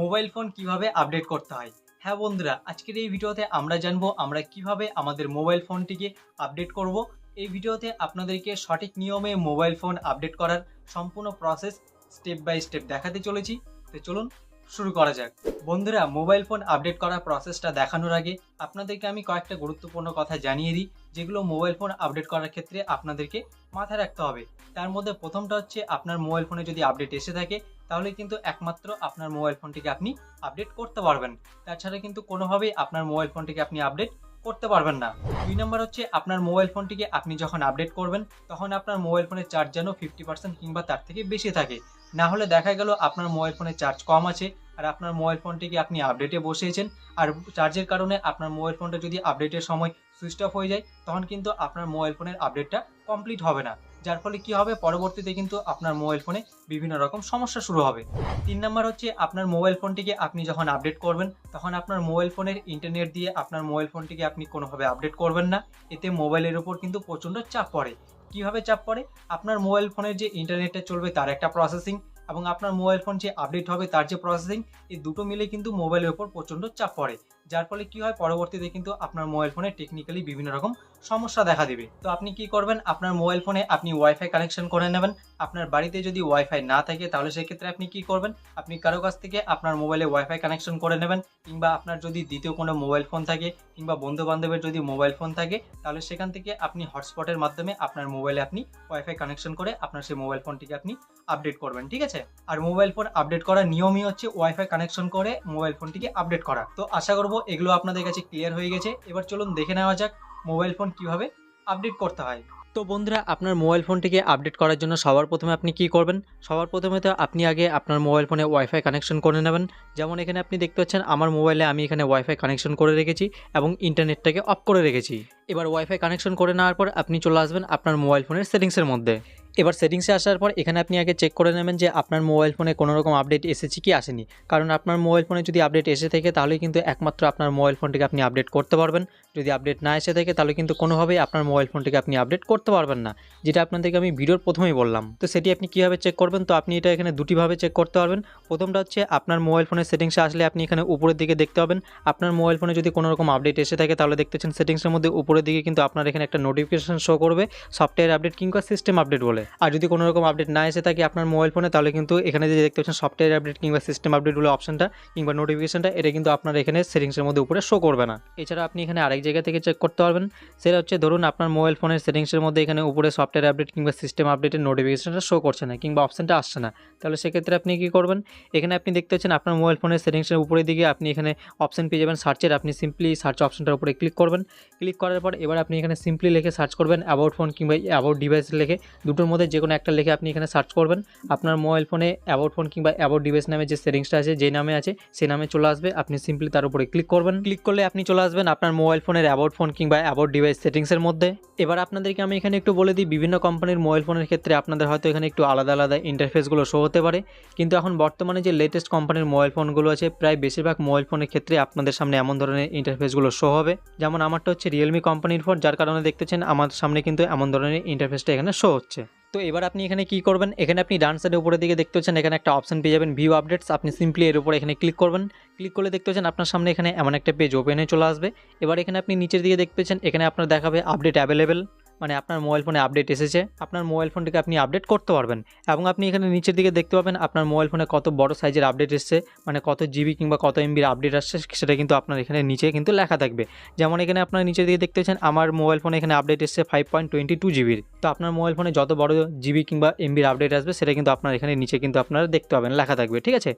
Mobile phone কীভাবে update করতে হয়? হ্যাঁ বন্ধুরা, আজকের এই ভিডিওতে আমরা জানব আমরা কীভাবে আমাদের মোবাইল ফোনটিকে আপডেট করব। এই ভিডিওতে আপনাদেরকে সঠিক নিয়মে মোবাইল ফোন আপডেট করার সম্পূর্ণ প্রসেস স্টেপ বাই স্টেপ দেখাতে চলেছি। তো চলুন শুরু করা যাক। বন্ধুরা, মোবাইল ফোন আপডেট করার প্রসেসটা দেখানোর আগে আপনাদেরকে আমি কয়েকটা গুরুত্বপূর্ণ কথা জানিয়ে দিই, যেগুলো মোবাইল ফোন আপডেট করার ক্ষেত্রে আপনাদেরকে মাথায় রাখতে হবে। তার মধ্যে প্রথমটা হচ্ছে, আপনার মোবাইল ফোনে যদি আপডেট এসে থাকে তাহলে কিন্তু একমাত্র আপনার মোবাইল ফোনটিকে আপনি আপডেট করতে পারবেন। তাছাড়া কিন্তু কোনোভাবেই আপনার মোবাইল ফোনটিকে আপনি আপডেট করতে পারবেন না। দুই নম্বর হচ্ছে আপনার মোবাইল ফোনটিকে আপনি যখন আপডেট করবেন, তখন আপনার মোবাইল ফোনের চার্জ যেন ফিফটি পার্সেন্ট কিংবা তার থেকে বেশি থাকে। না হলে দেখা গেল আপনার মোবাইল ফোনের চার্জ কম আছে আর আপনার মোবাইল ফোনটিকে আপনি আপডেটে বসিয়েছেন। আর চার্জের কারণে আপনার মোবাইল ফোনটা যদি আপডেটের সময় সুইচ অফ হয়ে যায়, তখন কিন্তু আপনার মোবাইল ফোনের আপডেটটা কমপ্লিট হবে না। যার ফলে কি হবে? পরবর্তীতে কিন্তু আপনার মোবাইল ফোনে বিভিন্ন রকম সমস্যা শুরু হবে। তিন নম্বর হচ্ছে আপনার মোবাইল ফোনটিকে আপনি যখন আপডেট করবেন, তখন আপনার মোবাইল ফোনের ইন্টারনেট দিয়ে আপনার মোবাইল ফোনটিকে আপনি কোনোভাবে আপডেট করবেন না। এতে মোবাইলের উপর কিন্তু প্রচণ্ড চাপ পড়ে। কীভাবে চাপ পড়ে? আপনার মোবাইল ফোনের যে ইন্টারনেটটা চলবে, তার একটা প্রসেসিং এবং আপনার মোবাইল ফোন যে আপডেট হবে, তার যে প্রসেসিং এই দুটো মিলে কিন্তু মোবাইলের উপর প্রচণ্ড চাপ পড়ে। যার ফলে কি হয়? পরবর্তীতে কিন্তু আপনার মোবাইল ফোনে টেকনিক্যালি বিভিন্ন রকম সমস্যা দেখা দেবে। তো আপনি কি করবেন? আপনার মোবাইল ফোনে আপনি ওয়াইফাই কানেকশন করে নেবেন। আপনার বাড়িতে যদি ওয়াইফাই না থাকে, তাহলে সেক্ষেত্রে আপনি কি করবেন? আপনি কারও কাছ থেকে আপনার মোবাইলে ওয়াইফাই কানেকশন করে নেবেন। কিংবা আপনার যদি দ্বিতীয় কোনো মোবাইল ফোন থাকে কিংবা বন্ধু বান্ধবের যদি মোবাইল ফোন থাকে, তাহলে সেখান থেকে আপনি হটস্পটের মাধ্যমে আপনার মোবাইলে আপনি ওয়াইফাই কানেকশন করে আপনার সেই মোবাইল ফোনটিকে আপনি আপডেট করবেন, ঠিক আছে? আর মোবাইল ফোন আপডেট করার নিয়মই হচ্ছে ওয়াইফাই কানেকশন করে মোবাইল ফোনটিকে আপডেট করা। তো আশা করব এগুলো আপনাদের কাছে ক্লিয়ার হয়ে গেছে। এবার চলুন দেখে নেওয়া যাক মোবাইল ফোন কীভাবে আপডেট করতে হয়। তো বন্ধুরা, আপনার মোবাইল ফোনটিকে আপডেট করার জন্য সবার প্রথমে আপনি কি করবেন? সবার প্রথমে তো আপনি আগে আপনার মোবাইল ফোনে ওয়াইফাই কানেকশন করে নেবেন। যেমন এখানে আপনি দেখতে পাচ্ছেন, আমার মোবাইলে আমি এখানে ওয়াইফাই কানেকশন করে রেখেছি এবং ইন্টারনেটটাকে অফ করে রেখেছি। এবার ওয়াইফাই কানেকশন করে নেওয়ার পর আপনি চলে আসবেন আপনার মোবাইল ফোনের সেটিংসের মধ্যে। এবার সেটিংসে আসার পর এখানে আপনি আগে চেক করে নেবেন যে আপনার মোবাইল ফোনে কোনো রকম আপডেট এসেছে কি, আসেনি। কারণ আপনার মোবাইল ফোনে যদি আপডেট এসে থাকে তাহলে কিন্তু একমাত্র আপনার মোবাইল ফোনটিকে আপনি আপডেট করতে পারবেন। যদি আপডেট না এসে থাকে, তাহলে কিন্তু কোনোভাবেই আপনার মোবাইল ফোনটিকে আপনি আপডেট করতে পারবেন না। যেটা আপনাদেরকে আমি ভিডিওর প্রথমেই বললাম। তো সেটি আপনি কীভাবে চেক করবেন? তো আপনি এটা এখানে দুটিভাবে চেক করতে পারবেন। প্রথমটা হচ্ছে আপনার মোবাইল ফোনের সেটিংসে আসলে আপনি এখানে উপরের দিকে দেখতে পাবেন। আপনার মোবাইল ফোনে যদি কোনো রকম আপডেট এসে থাকে, তাহলে দেখতেছেন সেটিংসের মধ্যে উপরের দিকে কিন্তু আপনার এখানে একটা নোটিফিকেশন শো করবে। সফটওয়্যার আপডেট কিংবা সিস্টেম আপডেট বলে। আর যদি কোনো রকম আপডেট না এসে থাকে আপনার মোবাইল ফোনে তাহলে কিন্তু এখানে যে দেখতে পাচ্ছেন সফটওয়্যার আপডেট কিংবা সিস্টেম আপডেট বলে অপশনটা কিংবা নোটিফিকেশনটা এটা কিন্তু আপনার এখানে সেটিংসের মধ্যে উপরে শো করবে না। এছাড়া আপনি এখানে আরেক জায়গা থেকে চেক করতে পারবেন। সেটা হচ্ছে ধরুন আপনার মোবাইল ফোনের সেটিংসের মধ্যে এখানে উপরে সফটওয়্যার আপডেট কিংবা সিস্টেম আপডেটের নোটিফিকেশনটা শো করছে না কিংবা অপশনটা আসছে না। তাহলে সেক্ষেত্রে আপনি কী করবেন? এখানে আপনি দেখতে পাচ্ছেন আপনার মোবাইল ফোনের সেটিংসের উপরের দিকে আপনি এখানে অপশন পেয়ে যাবেন সার্চের আপনি সিম্পলি সার্চ অপশনটার উপরে ক্লিক করবেন। ক্লিক করার পর এবার আপনি এখানে সিম্পলি লিখে সার্চ করবেন অ্যাবাউট ফোন কিংবা অ্যাবাউট ডিভাইস লিখে। দুটোর মধ্যে যে কোনো একটা লিখে আপনি এখানে সার্চ করবেন। আপনার মোবাইল ফোনে অ্যাবাউট ফোন কিংবা অ্যাবাউট ডিভাইস নামে যে সেটিংসটা আছে, যে নামে আছে সেই নামে চলে আসবে। আপনি সিম্পলি তার উপরে ক্লিক করবেন। ক্লিক করলে আপনি চলে আসবেন। আপনার মোবাইল ফোনের অ্যাবাউট ফোন কিংবা অ্যাবাউট ডিভাইস সেটিংসের মধ্যে। এবার আপনাদেরকে আমি এখানে একটু বলে দিই, বিভিন্ন কোম্পানির মোবাইল ফোনের ক্ষেত্রে আপনাদের হয়তো এখানে একটু আলাদা আলাদা ইন্টারফেসগুলো শো হতে পারে। কিন্তু এখন বর্তমানে যে লেটেস্ট কোম্পানির মোবাইল ফোনগুলো আছে, প্রায় বেশিরভাগ মোবাইল ফোনের ক্ষেত্রে আপনাদের সামনে এমন ধরনের ইন্টারফেসগুলো শো হবে। যেমন আমারটা হচ্ছে রিয়েলমি কোম্পানির ফোন যার কারণে দেখতেছেন আমার সামনে কিন্তু এমন ধরনের ইন্টারফেসটা এখানে শো হচ্ছে। তো এবার আপনি এখানে কি করবেন? এখানে আপনি ডান সাইডের উপরের দিকে দেখতে পাচ্ছেন, এখানে একটা অপশন পেয়ে যাবেন ভিউ আপডেটস আপনি সিম্পলি এর উপরে এখানে ক্লিক করবেন। ক্লিক করলে দেখতে পাচ্ছেন আপনার সামনে এখানে এমন একটা পেজ ওপেন হয়ে চলে আসবে। এবার এখানে আপনি নিচের দিকে দেখতে পাচ্ছেন, এখানে আপনার দেখাবে আপডেট অ্যাভেলেবেল মানে আপনার মোবাইল ফোনে আপডেট এসেছে। আপনার মোবাইল ফোনটিকে আপনি আপডেট করতে পারবেন এবং আপনি এখানে নিচের দিকে দেখতে পাবেন আপনার মোবাইল ফোনে কত বড় সাইজের আপডেট এসছে মানে কত জিবি কিংবা কত এমবির আপডেট আসছে, সেটা কিন্তু আপনার এখানে নিচে কিন্তু লেখা থাকবে। যেমন এখানে আপনার নিচের দিকে দেখতে পাচ্ছেন, আমার মোবাইল ফোনে এখানে আপডেট এসছে ফাইভ পয়েন্ট টোয়েন্টি টু জিবির তো আপনার মোবাইল ফোনে যত বড় জিবি কিংবা এমবির আপডেট আসবে, সেটা কিন্তু আপনার এখানে নিচে কিন্তু আপনারা দেখতে পাবেন, লেখা থাকবে, ঠিক আছে?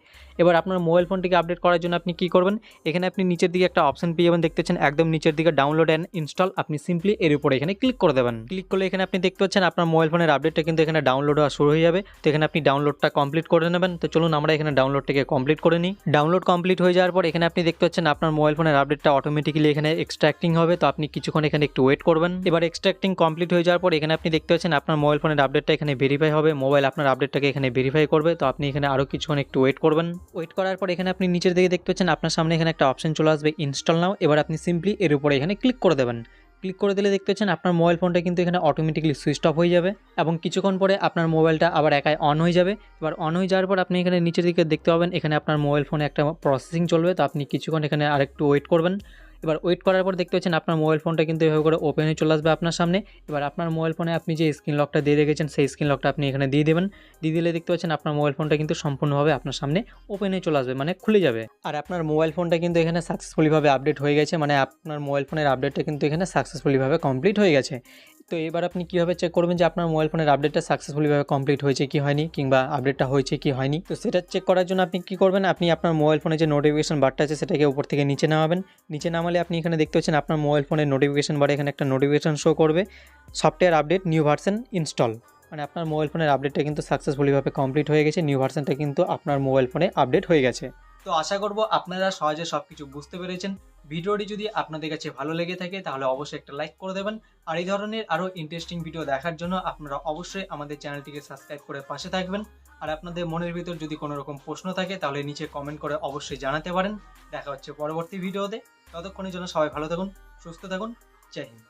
এবার আপনার মোবাইল ফোনটিকে আপডেট করার জন্য আপনি কী করবেন? এখানে আপনি নিচের দিকে একটা অপশন পেয়ে যাবেন দেখতেছেন একদম নিচের দিকে ডাউনলোড অ্যান্ড ইনস্টল আপনি সিম্পলি এর উপরে এখানে ক্লিক করে দেবেন। ক্লিক করলে এখানে আপনি দেখতে পাচ্ছেন আপনার মোবাইল ফোনের আপডেটটা কিন্তু এখানে ডাউনলোড হওয়া শুরু হয়ে যাবে। তো এখানে আপনি ডাউনলোডটা কমপ্লিট করে নেবেন। তো চলুন আমরা এখানে ডাউনলোডটাকে কমপ্লিট করে নিই। ডাউনলোড কমপ্লিট হয়ে যাওয়ার পর এখানে আপনি দেখতে পাচ্ছেন আপনার মোবাইল ফোনের আপডেটটা অটোমেটিক্যালি এখানে এক্সট্রাক্টিং হবে। তো আপনি কিছুক্ষণ এখানে একটু ওয়েট করবেন। এবার এক্সট্রাক্টিং কমপ্লিট হয়ে যাওয়ার পর এখানে আপনি দেখতে পাচ্ছেন আপনার মোবাইল ফোনের আপডেটটা এখানে ভেরিফাই হবে। মোবাইল আপনার আপডেটটাকে এখানে ভেরিফাই করবে। তো আপনি এখানে আরও কিছুক্ষণ একটু ওয়েট করবেন। ওয়েট করার পর এখানে আপনি নিচের দিকে দেখতে পাচ্ছেন আপনার সামনে এখানে একটা অপশন চলে আসবে ইনস্টল নাও এবার আপনি সিম্পলি এর উপরে এখানে ক্লিক করে দেবেন। ক্লিক করে দিলে দেখতে পাচ্ছেন আপনার মোবাইল ফোনটা কিন্তু এখানে অটোমেটিকলি সুইচ অফ হয়ে যাবে এবং কিছুক্ষণ পরে আপনার মোবাইলটা আবার একাই অন হয়ে যাবে। এবার অন হয়ে যাওয়ার পর আপনি এখানে নিচের দিকে দেখতে পাবেন, এখানে আপনার মোবাইল ফোনে একটা প্রসেসিং চলবে। তো আপনি কিছুক্ষণ এখানে আরেকটু ওয়েট করবেন। এবার ওয়েট করার পর দেখতে পাচ্ছেন আপনার মোবাইল ফোনটা কিন্তু এভাবে করে ওপেন হয়ে চলে আসবে আপনার সামনে। এবার আপনার মোবাইল ফোনে আপনি যে স্ক্রিন লকটা দিয়ে রেখেছেন, সেই স্ক্রিন লকটা আপনি এখানে দিয়ে দেবেন। দিয়ে দিলে দেখতে পাচ্ছেন আপনার মোবাইল ফোনটা কিন্তু সম্পূর্ণভাবে আপনার সামনে ওপেন হয়ে চলে আসবে মানে খুলে যাবে। আর আপনার মোবাইল ফোনটা কিন্তু এখানে সাকসেসফুলিভাবে আপডেট হয়ে গেছে মানে আপনার মোবাইল ফোনের আপডেটটা কিন্তু এখানে সাকসেসফুলিভাবে কমপ্লিট হয়ে গেছে। তো এবার আপনি কীভাবে চেক করবেন যে আপনার মোবাইল ফোনের আপডেটটা সাকসেসফুলিভাবে কমপ্লিট হয়েছে কি হয়নি কিংবা আপডেটটা হয়েছে কি হয়নি? তো সেটা চেক করার জন্য আপনি কী করবেন? আপনি আপনার মোবাইল ফোনে যে নোটিফিকেশন বারটা আছে সেটাকে উপর থেকে নিচে নামাবেন। নিচে নামালে আপনি এখানে দেখতে পাচ্ছেন আপনার মোবাইল ফোনের নোটিফিকেশন বারে এখানে একটা নোটিফিকেশন শো করবে। Software update new version install মানে আপনার মোবাইল ফোনের আপডেটটা কিন্তু সাকসেসফুলিভাবে কমপ্লিট হয়ে গেছে। নিউ ভার্সনটা কিন্তু আপনার মোবাইল ফোনে আপডেট হয়ে গেছে। তো আশা করব আপনারা সহজে সব কিছু বুঝতে পেরেছেন। ভিডিওটি যদি আপনাদের কাছে ভালো লেগে থাকে, তাহলে অবশ্যই একটা লাইক করে দেবেন। আর এই ধরনের আরও ইন্টারেস্টিং ভিডিও দেখার জন্য আপনারা অবশ্যই আমাদের চ্যানেলটিকে সাবস্ক্রাইব করে পাশে থাকবেন। আর আপনাদের মনের ভিতর যদি কোনো রকম প্রশ্ন থাকে, তাহলে নিচে কমেন্ট করে অবশ্যই জানাতে পারেন। দেখা হচ্ছে পরবর্তী ভিডিওতে ততক্ষণের জন্য সবাই ভালো থাকুন, সুস্থ থাকুন। জয় হিন্দ।